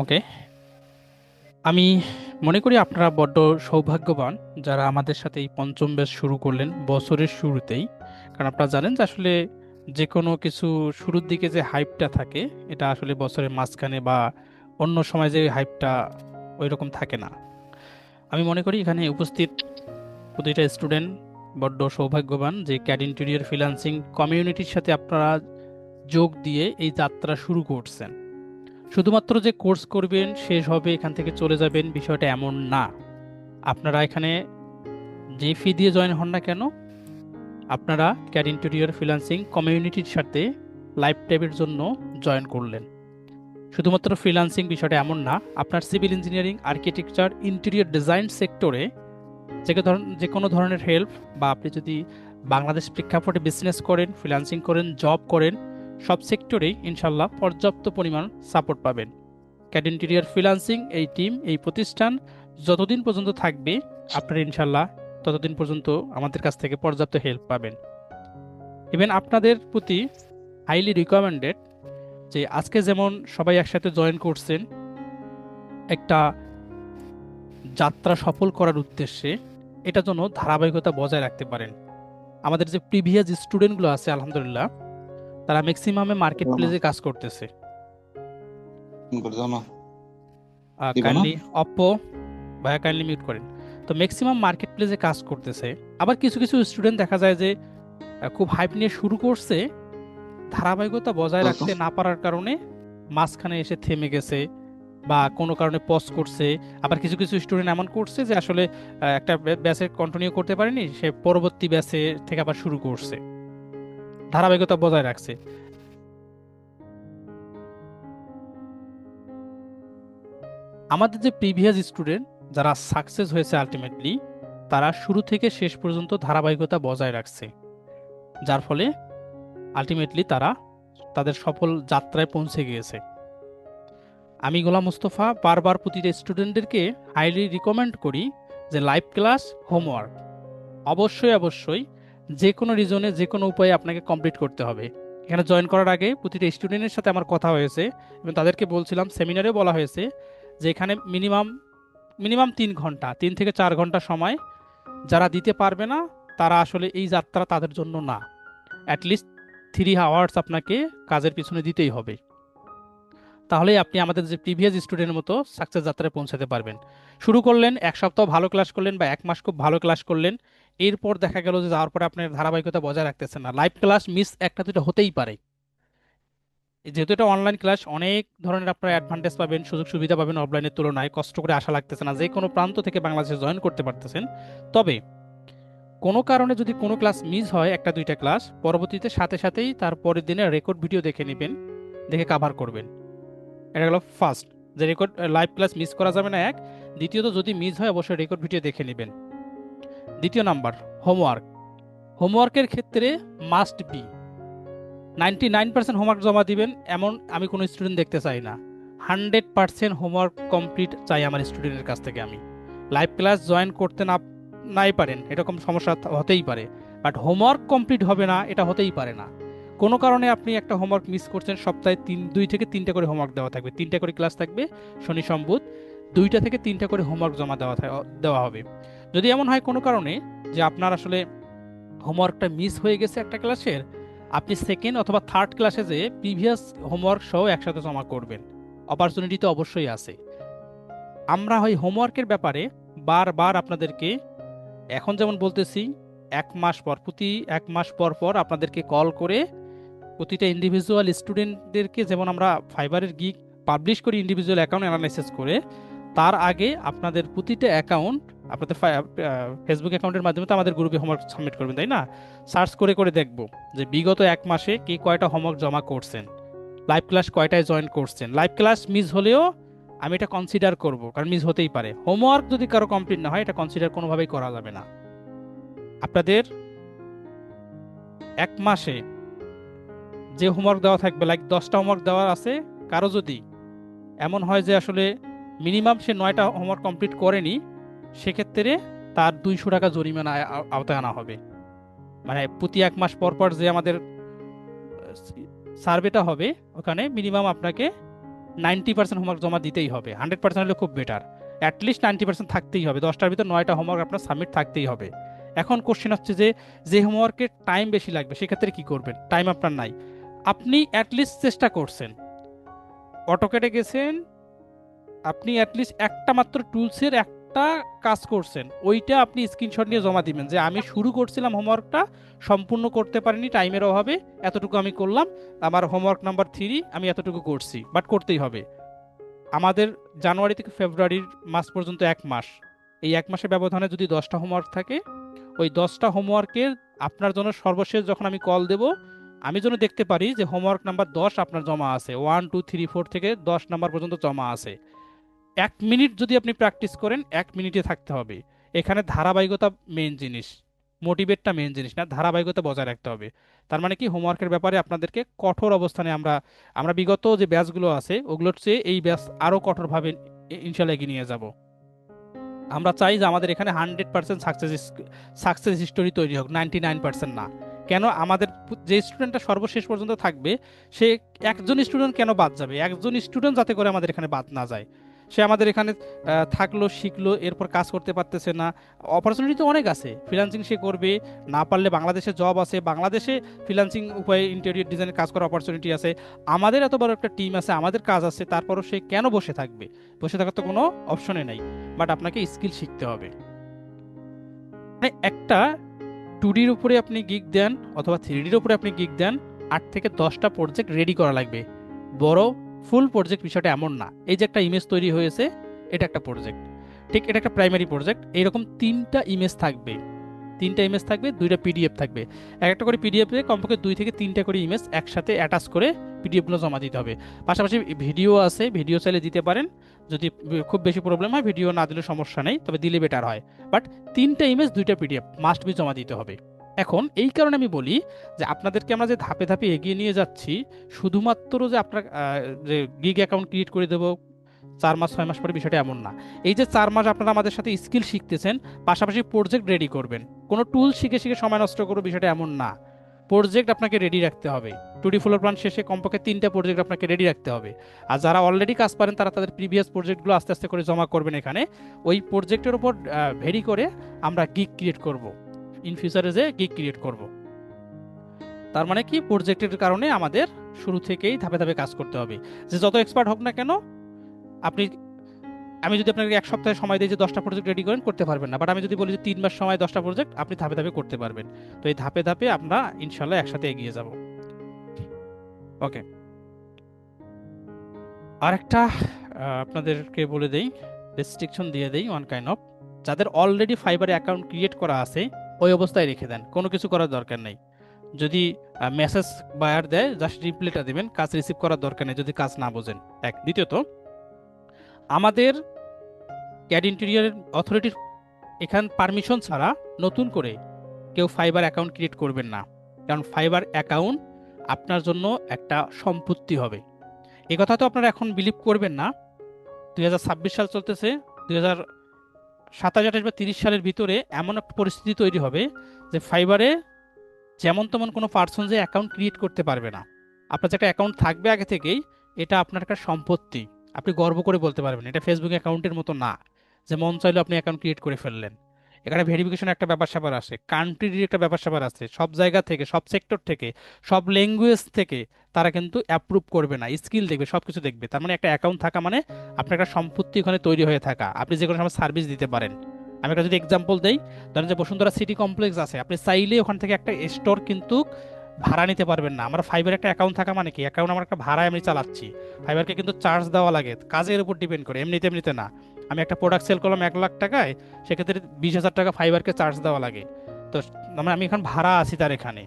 ওকে। আমি মনে করি আপনারা বড্ড সৌভাগ্যবান যারা আমাদের সাথে এই পঞ্চম ব্যাচ শুরু করলেন বছরের শুরুতেই। কারণ আপনারা জানেন যে আসলে যে কোনো কিছু শুরুর দিকে যে হাইপটা থাকে, এটা আসলে বছরের মাঝখানে বা অন্য সময় যে হাইপটা ওই রকম থাকে না। আমি মনে করি এখানে উপস্থিত প্রতিটা স্টুডেন্ট বড্ড সৌভাগ্যবান যে ক্যাড ইন্টেরিয়র ফ্রিল্যান্সিং কমিউনিটির সাথে আপনারা যোগ দিয়ে এই যাত্রা শুরু করছেন। শুধুমাত্র যে কোর্স করবেন, শেষ হবে, এখান থেকে চলে যাবেন, বিষয়টা এমন না। আপনারা এখানে যে ফি দিয়ে জয়েন হন না কেন, আপনারা ক্যাড ইন্টেরিয়র ফ্রিল্যান্সিং কমিউনিটির সাথে লাইফ টাইপের জন্য জয়েন করলেন। শুধুমাত্র ফ্রিল্যান্সিং বিষয়টা এমন না, আপনার civil engineering architecture interior design সেক্টরে যে কোনো ধরন- যে কোনো ধরনের হেল্প বা আপনি যদি বাংলাদেশ প্রেক্ষাপটে বিজনেস করেন ফ্রিল্যান্সিং করেন জব করেন সব সেক্টরেই ইনশাল্লাহ পর্যাপ্ত পরিমাণ সাপোর্ট পাবেন। ক্যাড ইন্টেরিয়র ফ্রিল্যান্সিং এই টিম, এই প্রতিষ্ঠান যতদিন পর্যন্ত থাকবে, আপনারা ইনশাল্লাহ ততদিন পর্যন্ত আমাদের কাছ থেকে পর্যাপ্ত হেল্প পাবেন। ইভেন আপনাদের প্রতি হাইলি রিকমেন্ডেড যে আজকে যেমন সবাই একসাথে জয়েন করছেন, একটা যাত্রা সফল করার উদ্দেশ্যে এটা যেন ধারাবাহিকতা বজায় রাখতে পারেন। আমাদের যে প্রিভিয়াস স্টুডেন্টগুলো আছে, আলহামদুলিল্লাহ তারা ম্যাক্সিমামে মার্কেট প্লেসে কাজ করতেছে? কাইন্ডলি অপ্পো ভাইয়া কাইন্ডলি মিউট করেন। তো ম্যাক্সিমাম মার্কেট প্লেসে কাজ করতেছে। আবার কিছু কিছু স্টুডেন্ট দেখা যায় যে খুব হাইপ নিয়ে শুরু করছে। ধারাবাহিকতা বজায় রাখতে না পারার কারণে মাঝখানে এসে থেমে গেছে বা কোনো কারণে পজ করছে। আবার কিছু কিছু স্টুডেন্ট এমন করছে যে আসলে একটা ব্যাচে কন্টিনিউ করতে পারেনি সে পরবর্তী ব্যাচে থেকে আবার শুরু করছে। ধারাবাহিকতা বজায় রাখছে। আমাদের যে প্রিভিয়াস স্টুডেন্ট যারা সাকসেস হয়েছে আলটিমেটলি, তারা শুরু থেকে শেষ পর্যন্ত ধারাবাহিকতা বজায় রাখছে। যার ফলে আলটিমেটলি তারা তাদের সফল যাত্রায় পৌঁছে গিয়েছে। আমি গোলাম মুস্তফা বারবার প্রতিটা স্টুডেন্টদেরকে হাইলি রিকমেন্ড করি যে লাইভ ক্লাস হোমওয়ার্ক অবশ্যই অবশ্যই যে কোনো রিজনে যে কোনো উপায়ে আপনাকে কমপ্লিট করতে হবে। এখানে জয়েন করার আগে প্রতিটা স্টুডেন্টের সাথে আমার কথা হয়েছে এবং তাদেরকে বলছিলাম সেমিনারেও বলা হয়েছে যে এখানে মিনিমাম মিনিমাম তিন ঘণ্টা, তিন থেকে চার ঘণ্টা সময়। যারা দিতে পারবে না, তারা আসলে এই যাত্রা তাদের জন্য না। অ্যাটলিস্ট থ্রি আওয়ার্স আপনাকে কাজের পিছনে দিতেই হবে। তাহলেই আপনি আমাদের যে প্রিভিয়াস স্টুডেন্টের মতো সাকসেস যাত্রায় পৌঁছাতে পারবেন। শুরু করলেন, এক সপ্তাহ ভালো ক্লাস করলেন বা এক মাস খুব ভালো ক্লাস করলেন, এরপর দেখা গেল যে যাওয়ার পরে আপনার ধারাবাহিকতা বজায় রাখতেছেন না। লাইভ ক্লাস মিস একটা দুটো হতেই পারে। যেহেতু এটা অনলাইন ক্লাস অনেক ধরনের আপনারা অ্যাডভান্টেজ পাবেন, সুযোগ সুবিধা পাবেন অফলাইনের তুলনায়, কষ্ট করে আসা লাগতেছে না। যে কোনো প্রান্ত থেকে বাংলাদেশে জয়েন করতে পারতেছেন। তবে, কোনো কারণে যদি কোনো ক্লাস মিস হয় একটা দুইটা ক্লাস পরবর্তীতে সাথে সাথেই তার পরের দিনের রেকর্ড ভিডিও দেখে নেবেন, দেখে কাভার করবেন। এটা হলো ফার্স্ট যে রেকর্ড লাইভ ক্লাস মিস করা যাবে না এক। দ্বিতীয়ত, যদি মিস হয়, অবশ্যই রেকর্ড ভিডিও দেখে নেবেন। দ্বিতীয় নাম্বার হোমওয়ার্ক হোমওয়ার্কের ক্ষেত্রে must be ninety nine percent homework জমা দিবেন, এমন আমি কোনো স্টুডেন্ট দেখতে চাই না। হান্ড্রেড পার্সেন্ট হোমওয়ার্ক কমপ্লিট চাই আমার স্টুডেন্টের কাছ থেকে আমি। লাইভ ক্লাস জয়েন করতে না, নাই পারেন, এরকম সমস্যা হতেই পারে। বাট হোমওয়ার্ক কমপ্লিট হবে না, এটা হতেই পারে না। কোনো কারণে আপনি একটা হোমওয়ার্ক মিস করছেন, সপ্তাহে তিন, দুই থেকে তিনটা করে হোমওয়ার্ক দেওয়া থাকবে। তিনটা করে ক্লাস থাকবে, শনি সম্বুধ দুইটা থেকে তিনটা করে হোমওয়ার্ক জমা দেওয়া দেওয়া হবে। যদি এমন হয় কোনো কারণে যে আপনার আসলে হোমওয়ার্কটা মিস হয়ে গেছে একটা ক্লাসের আপনি সেকেন্ড অথবা থার্ড ক্লাসে যে প্রিভিয়াস হোমওয়ার্ক সহ একসাথে জমা করবেন। অপরচুনিটি তো অবশ্যই আছে। আমরা ওই হোমওয়ার্কের ব্যাপারে বারবার আপনাদেরকে এখন যেমন বলতেছি, এক মাস পর, প্রতি এক মাস পর পর আপনাদেরকে কল করে প্রতিটা ইন্ডিভিজুয়াল স্টুডেন্টদেরকে যেমন আমরা ফাইবারের গিক পাবলিশ করি ইন্ডিভিজুয়াল অ্যাকাউন্ট অ্যানালাইসিস করে, তার আগে আপনাদের প্রতিটা অ্যাকাউন্ট আপনাদের ফেসবুক অ্যাকাউন্টের মাধ্যমে তো আমাদের গ্রুপে হোমওয়ার্ক সাবমিট করবেন, তাই না? সার্চ করে করে দেখব যে বিগত এক মাসে কে কয়টা হোমওয়ার্ক জমা করছেন লাইভ ক্লাস কয়টায় জয়েন করছেন। লাইভ ক্লাস মিস হলেও আমি এটা কনসিডার করব, কারণ মিস হতেই পারে। হোমওয়ার্ক যদি কারও কমপ্লিট না হয়, এটা কনসিডার কোনোভাবেই করা যাবে না। আপনাদের এক মাসে যে হোমওয়ার্ক দেওয়া থাকবে লাইক দশটা হোমওয়ার্ক দেওয়ার আছে, কারও যদি এমন হয় যে আসলে মিনিমাম সে নয়টা হোমওয়ার্ক কমপ্লিট করেনি, সেক্ষেত্রে তার দুইশো টাকা জরিমানা আওতায় আনা হবে। মানে প্রতি এক মাস পর পর যে আমাদের সার্ভেটা হবে, ওখানে মিনিমাম আপনাকে নাইনটি পার্সেন্ট হোমওয়ার্ক জমা দিতেই হবে। হান্ড্রেড পার্সেন্ট হলে খুব বেটার অ্যাটলিস্ট নাইনটি পার্সেন্ট থাকতেই হবে। দশটার ভিতর নয়টা হোমওয়ার্ক আপনার সাবমিট থাকতেই হবে। এখন কোশ্চেন হচ্ছে যে যে হোমওয়ার্কের টাইম বেশি লাগবে, সেক্ষেত্রে কি করবেন? টাইম আপনার নাই। আপনি অ্যাটলিস্ট চেষ্টা করছেন। অটোকেটে গেছেন, আপনি অ্যাটলিস্ট একটা মাত্র টুলসের একটা কাজ করছেন। ওইটা আপনি স্ক্রিনশট নিয়ে জমা দিবেন যে আমি শুরু করছিলাম হোমওয়ার্কটা সম্পূর্ণ করতে পারিনি টাইমের অভাবে এতটুকু আমি করলাম, আমার হোমওয়ার্ক নাম্বার থ্রি আমি এতটুকু করছি বাট করতেই হবে। আমাদের জানুয়ারি থেকে ফেব্রুয়ারির মাস পর্যন্ত এক মাস। এই এক মাসের ব্যবধানে যদি দশটা হোমওয়ার্ক থাকে, ওই দশটা হোমওয়ার্কের আপনার জন্য সর্বশেষ যখন আমি কল দেব আমি যেন দেখতে পারি যে হোমওয়ার্ক নাম্বার দশ আপনার জমা আছে। ওয়ান টু থ্রি ফোর থেকে দশ নাম্বার পর্যন্ত জমা আছে। এক মিনিট যদি আপনি প্র্যাকটিস করেন, এক মিনিটে থাকতে হবে। এখানে ধারাবাহিকতা মেন জিনিস। মোটিভেটটা মেন জিনিস না, ধারাবাহিকতা বজায় রাখতে হবে। তার মানে কি হোমওয়ার্কের ব্যাপারে আপনাদেরকে কঠোর অবস্থানে আমরা আমরা বিগত যে ব্যাচগুলো আছে, ওগুলোর চেয়ে এই ব্যাচ আরও কঠোরভাবে ইনশাল্লাহ এগিয়ে নিয়ে যাব। আমরা চাই যে আমাদের এখানে hundred percent success success history তৈরি হোক নাইনটি নাইন পার্সেন্ট না। কেন আমাদের যে স্টুডেন্টটা সর্বশেষ পর্যন্ত থাকবে সে একজন স্টুডেন্ট কেন বাদ যাবে? একজন স্টুডেন্ট যাতে করে আমাদের এখানে বাদ না যায়। সে আমাদের এখানে থাকল শিখলো এরপর কাজ করতে পারতেছে না। অপরচুনিটি তো অনেক আছে। ফ্রিলান্সিং সে করবে না পারলে বাংলাদেশে জব আছে। বাংলাদেশে ফ্রিলান্সিং উপায়ে ইন্টেরিয়র ডিজাইনের কাজ করার অপরচুনিটি আছে। আমাদের এত বড় একটা টিম আছে আমাদের কাজ আছে তারপরও সে কেন বসে থাকবে? বসে থাকার তো কোনো অপশনে নাই। বাট আপনাকে স্কিল শিখতে হবে। মানে একটা টু ডির উপরে আপনি গিগ দেন অথবা থ্রি ডির উপরে আপনি গিগ দেন, আট থেকে দশটা প্রজেক্ট রেডি করা লাগবে। বড় ফুল প্রজেক্ট বিষয়টা এমন না। এই যে একটা ইমেজ তৈরি হয়েছে, এটা একটা প্রজেক্ট ঠিক এটা একটা প্রাইমারি প্রজেক্ট এইরকম তিনটা ইমেজ থাকবে। তিনটা ইমেজ থাকবে, দুইটা পিডিএফ থাকবে। এক একটা করে পিডিএফে কমপক্ষে দুই থেকে তিনটা করে ইমেজ একসাথে অ্যাটাচ করে পিডিএফগুলো জমা দিতে হবে। পাশাপাশি ভিডিও আছে, ভিডিও চাইলে দিতে পারেন। যদি খুব বেশি প্রবলেম হয় ভিডিও না দিলে সমস্যা নেই, তবে দিলে বেটার হয়। বাট তিনটা ইমেজ দুইটা পিডিএফ মাস্ট বি জমা দিতে হবে। এখন এই কারণে আমি বলি যে, আপনাদেরকে আমরা যে ধাপে ধাপে এগিয়ে নিয়ে যাচ্ছি, শুধুমাত্র যে আপনার যে গিগ অ্যাকাউন্ট ক্রিয়েট করে দেবো, চার মাস, ছয় মাস পরে বিষয়টা এমন না। এই যে চার মাস আপনারা আমাদের সাথে স্কিল শিখতেছেন, পাশাপাশি প্রজেক্ট রেডি করবেন। কোনো টুল শিখে শিখে সময় নষ্ট করব, বিষয়টা এমন না। প্রজেক্ট আপনাকে রেডি রাখতে হবে। টুডি ফ্লোর প্ল্যান শেষে কমপক্ষে তিনটা প্রজেক্ট আপনাকে রেডি রাখতে হবে। আর যারা অলরেডি কাজ পারেন, তারা তাদের প্রিভিয়াস প্রজেক্টগুলো আস্তে আস্তে করে জমা করবেন এখানে। ওই প্রজেক্টের উপর ভেরি করে আমরা গিগ ক্রিয়েট করব। ইন ফিউচারে যে গিগ ক্রিয়েট করব। তার মানে কি? প্রজেক্টের কারণে আমাদের শুরু থেকেই ধাপে ধাপে কাজ করতে হবে। যে যত এক্সপার্ট হোক না কেন, আপনি আমি যদি আপনাকে এক সপ্তাহে সময় দিই যে দশটা প্রজেক্ট রেডি করেন, করতে পারবেন না। বাট আমি যদি বলি যে তিন মাস সময় দশটা প্রজেক্ট আপনি ধাপে ধাপে করতে পারবেন। তো এই ধাপে ধাপে আমরা ইনশাল্লাহ একসাথে এগিয়ে যাব। ওকে আরেকটা আপনাদেরকে বলে দেই রেস্ট্রিকশন দিয়ে দেই ওয়ান কাইন্ড অফ যাদের অলরেডি ফাইবারে অ্যাকাউন্ট ক্রিয়েট করা আছে, ওই অবস্থায় রেখে দেন। কোনো কিছু করার দরকার নেই। যদি মেসেজ বায়ার দেয় জাস্ট রিপ্লাইটা দেবেন, কাজ রিসিভ করার দরকার নেই, যদি কাজ না বোঝেন। এক, দ্বিতীয়ত, আমাদের ক্যাড ইন্টেরিয়ার অথরিটির এখান পারমিশন ছাড়া নতুন করে কেউ ফাইবার অ্যাকাউন্ট ক্রিয়েট করবেন না। কারণ ফাইবার অ্যাকাউন্ট আপনার জন্য একটা সম্পত্তি হবে। এই কথা তো আপনারা এখন বিলিভ করবেন না। দুই হাজার ছাব্বিশ সাল চলতেছে, দুই হাজার সাতাশ, আঠাশ বা তিরিশ সালের ভিতরে এমন একটা পরিস্থিতি তৈরি হবে যে ফাইবারে যেমন তেমন কোনো পার্সন যে অ্যাকাউন্ট ক্রিয়েট করতে পারবে না। আপনার যে একটা অ্যাকাউন্ট থাকবে আগে থেকেই, এটা আপনার একটা সম্পত্তি। আপনি গর্ব করে বলতে পারবেন, এটা ফেসবুক অ্যাকাউন্টের মতো না। যে মন চাইলে আপনি অ্যাকাউন্ট ক্রিয়েট করে ফেললেন। এখানে ভেরিফিকেশন একটা ব্যাপার স্যাপার আসে কান্ট্রির একটা ব্যাপার স্যাপার আছে। সব জায়গা থেকে, সব সেক্টর থেকে, সব ল্যাঙ্গুয়েজ থেকে তারা কিন্তু অ্যাপ্রুভ করবে না। স্কিল দেখবে সব কিছু দেখবে। তার মানে একটা অ্যাকাউন্ট থাকা মানে আপনার একটা সম্পত্তি ওখানে তৈরি হয়ে থাকা। আপনি যে কোনো সময় সার্ভিস দিতে পারেন। আমি একটা যদি এক্সাম্পল দেই, ধরেন যে বসুন্ধরা সিটি কমপ্লেক্স আছে। আপনি চাইলে ওখান থেকে একটা স্টোর কিন্তু ভাড়া নিতে পারবেন না। আমার ফাইবার একটা অ্যাকাউন্ট থাকা মানে কি? অ্যাকাউন্ট আমার একটা ভাড়ায় আমি চালাচ্ছি। ফাইবারকে কিন্তু চার্জ দেওয়া লাগে। কাজের উপর ডিপেন্ড করে। এমনিতে এমনিতে না। আমি একটা প্রোডাক্ট সেল করলাম এক লাখ টাকায়, সেক্ষেত্রে বিশ হাজার টাকা ফাইবারকে চার্জ দেওয়া লাগে। তো মানে আমি এখন ভাড়া আছি তার এখানে।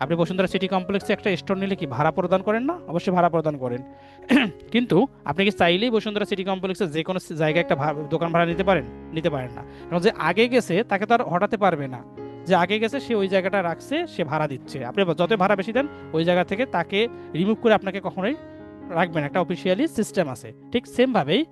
আপনি বসুন্ধরা সিটি কমপ্লেক্সে একটা স্টোর নিলে কি ভাড়া প্রদান করেন না? অবশ্যই ভাড়া প্রদান করেন। কিন্তু আপনি কি চাইলেই বসুন্ধরা সিটি কমপ্লেক্সে যে কোনো জায়গায় একটা দোকান ভাড়া নিতে পারেন? নিতে পারেন না। কারণ যে আগে গেছে, তাকে তো আর হটাতে পারবে না। যে আগে গেছে, সে ওই জায়গাটা রাখছে, সে ভাড়া দিচ্ছে। আপনি যত ভাড়া বেশি দেন, ওই জায়গা থেকে তাকে রিমুভ করে আপনাকে কখনোই রাখবেন একটা অফিসিয়ালি সিস্টেম আছে। ঠিক সেমভাবেই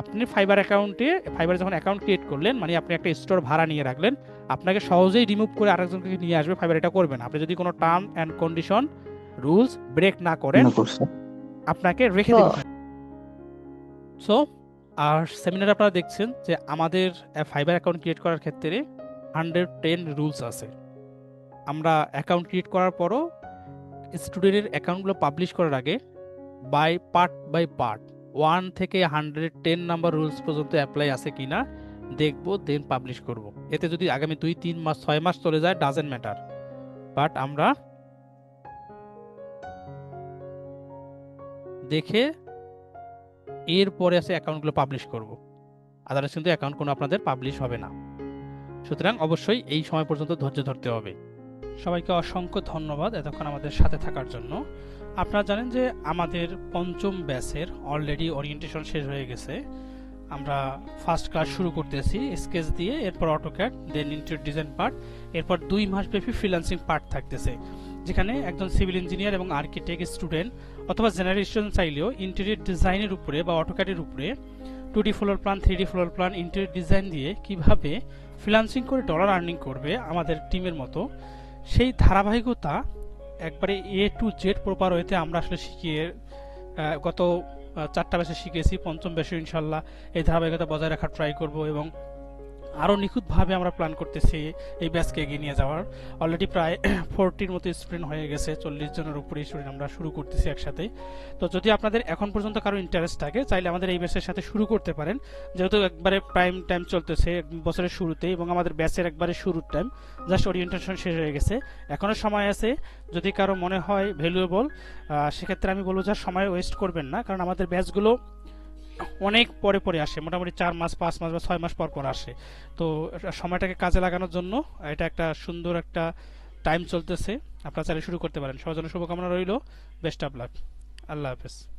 আপনি ফাইবার অ্যাকাউন্টে ফাইবার যখন অ্যাকাউন্ট ক্রিয়েট করলেন মানে আপনি একটা স্টোর ভাড়া নিয়ে রাখলেন আপনাকে সহজেই রিমুভ করে আরেকজনকে নিয়ে আসবে ফাইবার এটা করবেন। আপনি যদি কোনো term and condition rules break না করেন আপনাকে রেখে দেবে সো আর সেমিনার আপনারা দেখছেন যে আমাদের ফাইবার অ্যাকাউন্ট ক্রিয়েট করার ক্ষেত্রে হান্ড্রেড টেন রুলস আছে। আমরা অ্যাকাউন্ট ক্রিয়েট করার পরও স্টুডেন্টের অ্যাকাউন্টগুলো পাবলিশ করার আগে by part by part one থেকে হান্ড্রেড টেন নাম্বার রুলস পর্যন্ত অ্যাপ্লাই আছে কিনা দেখব দেন পাবলিশ করব। এতে যদি আগামী দুই, তিন মাস, ছয় মাস চলে যায় ডাজেন্ট ম্যাটার বাট আমরা দেখে এরপরে আছে অ্যাকাউন্টগুলো পাবলিশ করব। আদারওয়াইজ কিন্তু অ্যাকাউন্ট কোনো আপনাদের পাবলিশ হবে না। সুতরাং অবশ্যই এই সময় পর্যন্ত ধৈর্য ধরতে হবে। সবাইকে অসংখ্য ধন্যবাদ এতক্ষণ আমাদের সাথে থাকার জন্য। আপনারা জানেন যে আমাদের পঞ্চম ব্যাচের অলরেডি ওরিয়েন্টেশন শেষ হয়ে গেছে। আমরা ফার্স্ট ক্লাস শুরু করতেছি স্কেচ দিয়ে, এরপর AutoCAD then inter design part এরপর দুই মাস ব্যাপী ফ্রিল্যান্সিং পার্ট থাকতেছে, যেখানে একজন সিভিল ইঞ্জিনিয়ার এবং আর্কিটেক্ট স্টুডেন্ট অথবা জেনারেশন চাইলেও ইন্টেরিয়র ডিজাইনের উপরে বা অটোক্যাডের উপরে two D floor plan three D floor plan interior design দিয়ে কীভাবে ফ্রিল্যান্সিং করে ডলার আর্নিং করবে আমাদের টিমের মতো, সেই ধারাবাহিকতা একবারে এ টু জেড প্রপার ওয়েতে আমরা আসলে শিখিয়ে গত চারটা ব্যাচে শিখেছি পঞ্চম ব্যাচে ইনশাল্লাহ এই ধারাবাহিকতা বজায় রাখার ট্রাই করব এবং আরও নিখুঁতভাবে আমরা প্ল্যান করতেছি এই ব্যাচকে এগিয়ে নিয়ে যাওয়ার। অলরেডি প্রায় ফোরটির মতো স্টুডেন্ট হয়ে গেছে, চল্লিশ জনের উপরে স্টুডেন্ট আমরা শুরু করতেছি একসাথে। তো যদি আপনাদের এখন পর্যন্ত কারও ইন্টারেস্ট থাকে, চাইলে আমাদের এই ব্যাচের সাথে শুরু করতে পারেন। যেহেতু একবারে প্রাইম টাইম চলতেছে বছরের শুরুতে এবং আমাদের ব্যাচের একবারে শুরুর টাইম জাস্ট ওরিয়েন্টেশন শেষ হয়ে গেছে। এখনও সময় আছে, যদি কারও মনে হয় ভ্যালুয়েবল সেক্ষেত্রে আমি বলব যা সময় ওয়েস্ট করবেন না, কারণ আমাদের ব্যাচগুলো অনেক পরে পরে আসে, মোটামুটি চার মাস, পাঁচ মাস বা ছয় মাস পর পর আসে। তো সময়টাকে কাজে লাগানোর জন্য এটা একটা সুন্দর একটা টাইম চলতেছে। আপনারা চাইলে শুরু করতে পারেন। সবার জন্য শুভকামনা রইল। বেস্ট অফ লাক আল্লাহ হাফেজ।